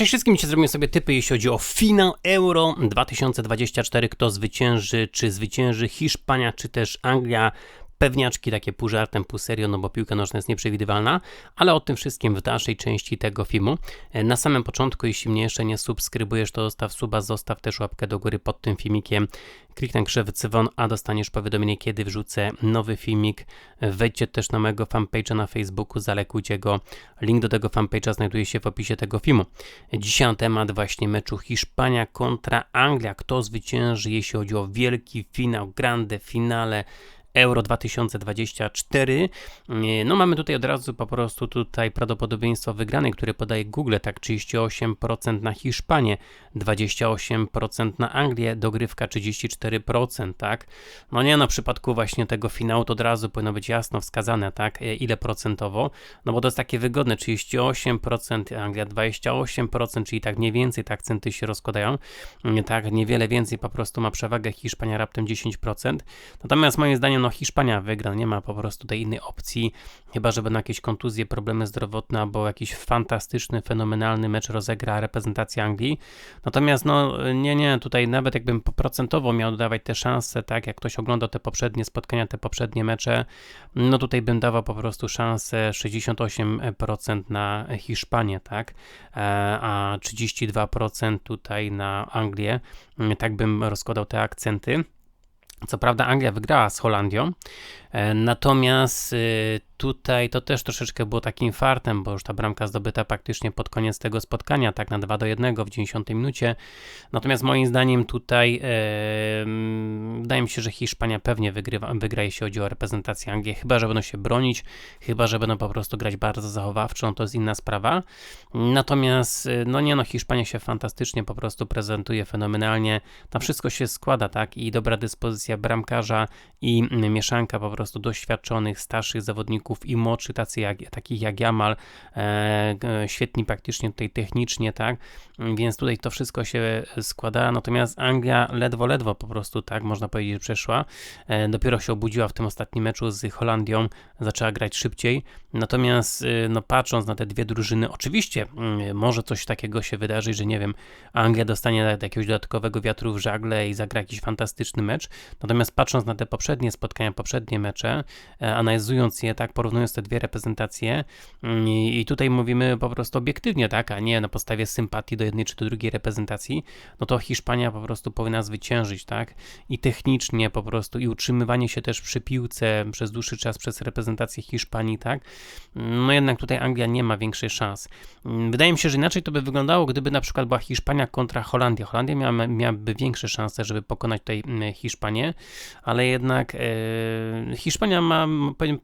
Cześć wszystkim, dzisiaj zrobimy sobie typy, jeśli chodzi o finał Euro 2024. Kto zwycięży, czy zwycięży Hiszpania, czy też Anglia pewniaczki, takie pół żartem, pół serio, no bo piłka nożna jest nieprzewidywalna, ale o tym wszystkim w dalszej części tego filmu. E, na samym początku, jeśli mnie jeszcze nie subskrybujesz, to zostaw suba, zostaw też łapkę do góry pod tym filmikiem, kliknij krzewy cywon, a dostaniesz powiadomienie, kiedy wrzucę nowy filmik. Wejdźcie też na mojego fanpage'a na Facebooku, zalekujcie go. Link do tego fanpage'a znajduje się w opisie tego filmu. Dzisiaj temat właśnie meczu Hiszpania kontra Anglia. Kto zwycięży, jeśli chodzi o wielki finał, grande finale Euro 2024. No mamy tutaj od razu po prostu tutaj prawdopodobieństwo wygranej, które podaje Google, tak 38% na Hiszpanię, 28% na Anglię, dogrywka 34%, tak? No nie, no w przypadku właśnie tego finału to od razu powinno być jasno wskazane, tak? E, ile procentowo, no bo to jest takie wygodne, 38%, Anglia 28%, czyli tak mniej więcej te akcenty się rozkładają, tak? Niewiele więcej po prostu ma przewagę Hiszpania raptem 10%. Natomiast moim zdaniem no Hiszpania wygra, nie ma po prostu tej innej opcji, chyba że będą jakieś kontuzje, problemy zdrowotne, albo jakiś fantastyczny, fenomenalny mecz rozegra reprezentacja Anglii. Natomiast no nie, nie, tutaj nawet jakbym procentowo miał dawać te szanse, tak, jak ktoś ogląda te poprzednie spotkania, te poprzednie mecze, no tutaj bym dawał po prostu szansę 68% na Hiszpanię, tak, e, a 32% tutaj na Anglię, tak bym rozkładał te akcenty. Co prawda Anglia wygrała z Holandią, natomiast y, tutaj to też troszeczkę było takim fartem, bo już ta bramka zdobyta praktycznie pod koniec tego spotkania, tak na 2 do 1 w 90 minucie. Natomiast moim zdaniem tutaj e, wydaje mi się, że Hiszpania pewnie wygrywa, wygra, jeśli chodzi o reprezentację Anglii, chyba że będą się bronić, chyba że będą po prostu grać bardzo zachowawczo, no to jest inna sprawa. Natomiast, y, no nie no, Hiszpania się fantastycznie po prostu prezentuje, fenomenalnie. Tam wszystko się składa, tak? I dobra dyspozycja bramkarza i mieszanka po prostu doświadczonych, starszych zawodników i moczy, tacy jak, takich jak Jamal, e, świetni praktycznie tutaj technicznie, tak, więc tutaj to wszystko się składa, natomiast Anglia ledwo, ledwo po prostu, tak, można powiedzieć, przeszła, e, dopiero się obudziła w tym ostatnim meczu z Holandią, zaczęła grać szybciej, natomiast, e, no patrząc na te dwie drużyny, oczywiście mm, może coś takiego się wydarzyć, że nie wiem, Anglia dostanie jakiegoś dodatkowego wiatru w żagle i zagra jakiś fantastyczny mecz, natomiast patrząc na te poprzednie spotkania, poprzednie mecze, e, analizując je tak porównując te dwie reprezentacje mm, i tutaj mówimy po prostu obiektywnie, tak, a nie na podstawie sympatii do jednej czy do drugiej reprezentacji, no to Hiszpania po prostu powinna zwyciężyć, tak, i technicznie po prostu i utrzymywanie się też przy piłce przez dłuższy czas przez reprezentację Hiszpanii, tak, no jednak tutaj Anglia nie ma większej szans. Wydaje mi się, że inaczej to by wyglądało, gdyby na przykład była Hiszpania kontra Holandia. Holandia miała, miałaby większe szanse, żeby pokonać tutaj Hiszpanię, ale jednak e, Hiszpania ma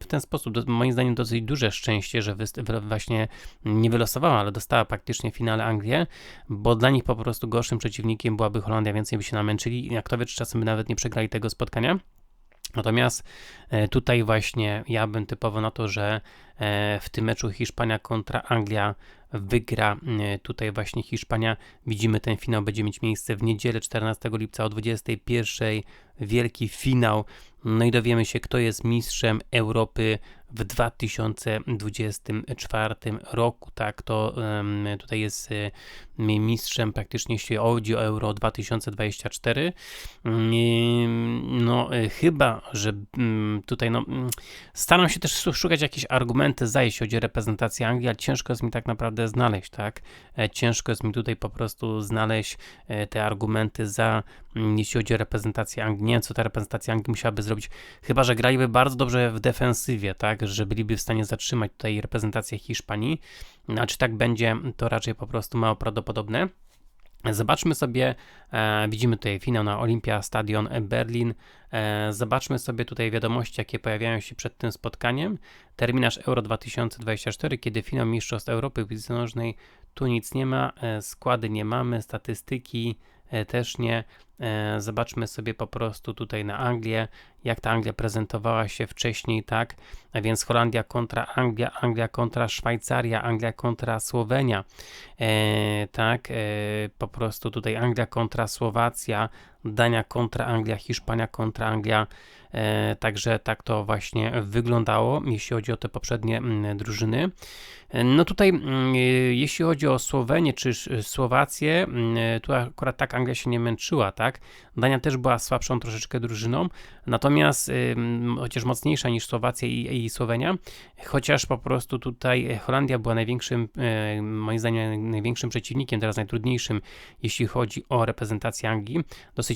w ten sposób moim zdaniem dosyć duże szczęście, że właśnie nie wylosowała, ale dostała praktycznie finale Anglię, bo dla nich po prostu gorszym przeciwnikiem byłaby Holandia, więcej by się namęczyli i jak to wie, czasem by nawet nie przegrali tego spotkania. Natomiast e, tutaj właśnie ja bym typowo na to, że e, w tym meczu Hiszpania kontra Anglia wygra e, tutaj właśnie Hiszpania. Widzimy ten finał będzie mieć miejsce w niedzielę 14 lipca o 21. Wielki finał. No i dowiemy się, kto jest mistrzem Europy w 2024 roku. Tak, to um, tutaj jest mistrzem praktycznie, jeśli chodzi o Euro 2024. Um, no, chyba, że tutaj no, staram się też szukać jakieś argumenty za, jeśli chodzi o reprezentację Anglii, ale ciężko jest mi tak naprawdę znaleźć, tak? E, ciężko jest mi tutaj po prostu znaleźć e, te argumenty za, jeśli chodzi o reprezentację Anglii. Nie wiem, co ta reprezentacja Anglii musiałaby zrobić, chyba, że graliby bardzo dobrze w defensywie, tak? Że byliby w stanie zatrzymać tutaj reprezentację Hiszpanii. A czy tak będzie, to raczej po prostu mało prawdopodobne. Zobaczmy sobie, e, widzimy tutaj finał na Olympia Stadion Berlin. E, zobaczmy sobie tutaj wiadomości, jakie pojawiają się przed tym spotkaniem. Terminarz Euro 2024, kiedy finał Mistrzostw Europy w nożnej. Tu nic nie ma, e, składy nie mamy, statystyki e, też nie. Zobaczmy sobie po prostu tutaj na Anglię, jak ta Anglia prezentowała się wcześniej, tak? A więc Holandia kontra Anglia, Anglia kontra Szwajcaria, Anglia kontra Słowenia, tak? Po prostu tutaj Anglia kontra Słowacja, Dania kontra Anglia, Hiszpania kontra Anglia. E, także tak to właśnie wyglądało, jeśli chodzi o te poprzednie drużyny. E, no tutaj, e, jeśli chodzi o Słowenię czy Słowację, tu akurat tak Anglia się nie męczyła, tak? Dania też była słabszą troszeczkę drużyną, natomiast chociaż mocniejsza niż Słowacja i, i Słowenia, chociaż po prostu tutaj Holandia była największym, moim zdaniem, największym przeciwnikiem, teraz najtrudniejszym, jeśli chodzi o reprezentację Anglii. Dosyć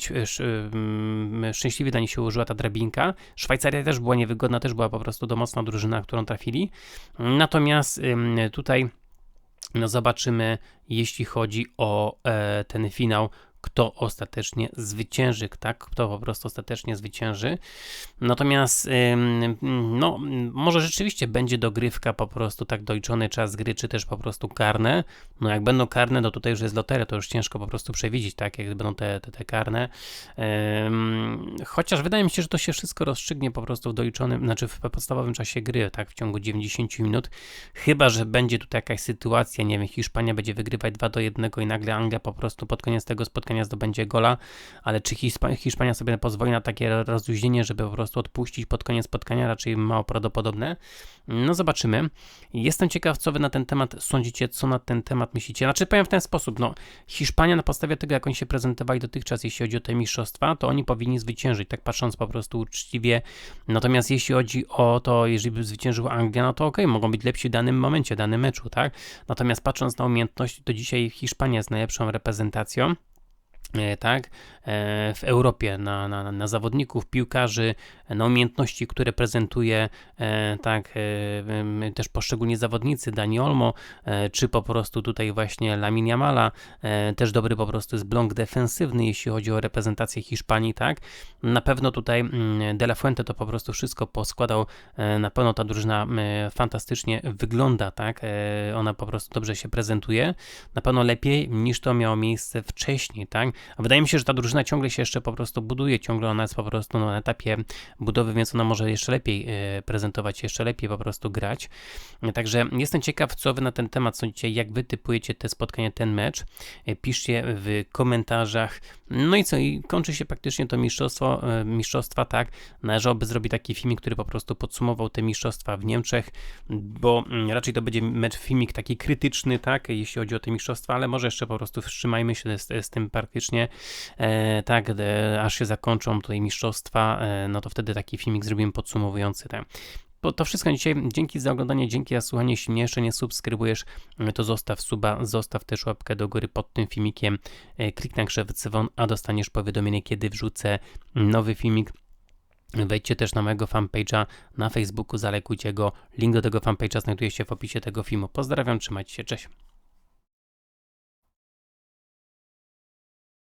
szczęśliwie dla nich się ułożyła ta drabinka. Szwajcaria też była niewygodna, też była po prostu domocna drużyna, którą trafili. Natomiast tutaj no zobaczymy, jeśli chodzi o e, ten finał, kto ostatecznie zwycięży, tak? Kto po prostu ostatecznie zwycięży. Natomiast, no, może rzeczywiście będzie dogrywka po prostu tak dojczony czas gry, czy też po prostu karne. No, jak będą karne, no tutaj już jest loteria, to już ciężko po prostu przewidzieć, tak? Jak będą te, te, te karne. Chociaż wydaje mi się, że to się wszystko rozstrzygnie po prostu w dojczonym, znaczy w podstawowym czasie gry, tak? W ciągu 90 minut. Chyba, że będzie tutaj jakaś sytuacja, nie wiem, Hiszpania będzie wygrywać 2 do 1 i nagle Anglia po prostu pod koniec tego spotkania spotkania zdobędzie gola, ale czy Hiszpania sobie pozwoli na takie rozluźnienie, żeby po prostu odpuścić pod koniec spotkania, raczej mało prawdopodobne. No zobaczymy. Jestem ciekaw, co wy na ten temat sądzicie, co na ten temat myślicie. Znaczy powiem w ten sposób, no Hiszpania na podstawie tego, jak oni się prezentowali dotychczas, jeśli chodzi o te mistrzostwa, to oni powinni zwyciężyć, tak patrząc po prostu uczciwie. Natomiast jeśli chodzi o to, jeżeli by zwyciężyła Anglia, no to okay, mogą być lepsi w danym momencie, w danym meczu, tak? Natomiast patrząc na umiejętności, to dzisiaj Hiszpania jest najlepszą reprezentacją. E, tak, e, w Europie, na, na, na zawodników, piłkarzy, na umiejętności, które prezentuje e, tak, też poszczególni zawodnicy, Dani Olmo, czy po prostu tutaj właśnie Lamin Yamala, też dobry po prostu jest blok defensywny, jeśli chodzi o reprezentację Hiszpanii, tak, na pewno tutaj mm, De La Fuente to po prostu wszystko poskładał, na pewno ta drużyna fantastycznie wygląda, tak, ona po prostu dobrze się prezentuje, na pewno lepiej niż to miało miejsce wcześniej, tak, a wydaje mi się, że ta drużyna ciągle się jeszcze po prostu buduje, ciągle ona jest po prostu na etapie budowy, więc ona może jeszcze lepiej e, prezentować, jeszcze lepiej po prostu grać. Także jestem ciekaw, co wy na ten temat sądzicie, jak wy typujecie te spotkania, ten mecz. E, piszcie w komentarzach. No i co, i kończy się praktycznie to mistrzostwo, e, mistrzostwa, tak. Należałoby zrobić taki filmik, który po prostu podsumował te mistrzostwa w Niemczech, bo mm, raczej to będzie mecz, filmik taki krytyczny, tak, jeśli chodzi o te mistrzostwa, ale może jeszcze po prostu wstrzymajmy się z, z tym praktycznie faktycznie, e, tak, e, aż się zakończą tutaj mistrzostwa, e, no to wtedy taki filmik zrobimy podsumowujący te. To wszystko dzisiaj. Dzięki za oglądanie, dzięki za słuchanie. Jeśli mnie jeszcze nie subskrybujesz, to zostaw suba, zostaw też łapkę do góry pod tym filmikiem. Kliknij na grzew dzwon, a dostaniesz powiadomienie, kiedy wrzucę nowy filmik. Wejdźcie też na mojego fanpage'a na Facebooku, zalekujcie go. Link do tego fanpage'a znajduje się w opisie tego filmu. Pozdrawiam, trzymajcie się, cześć.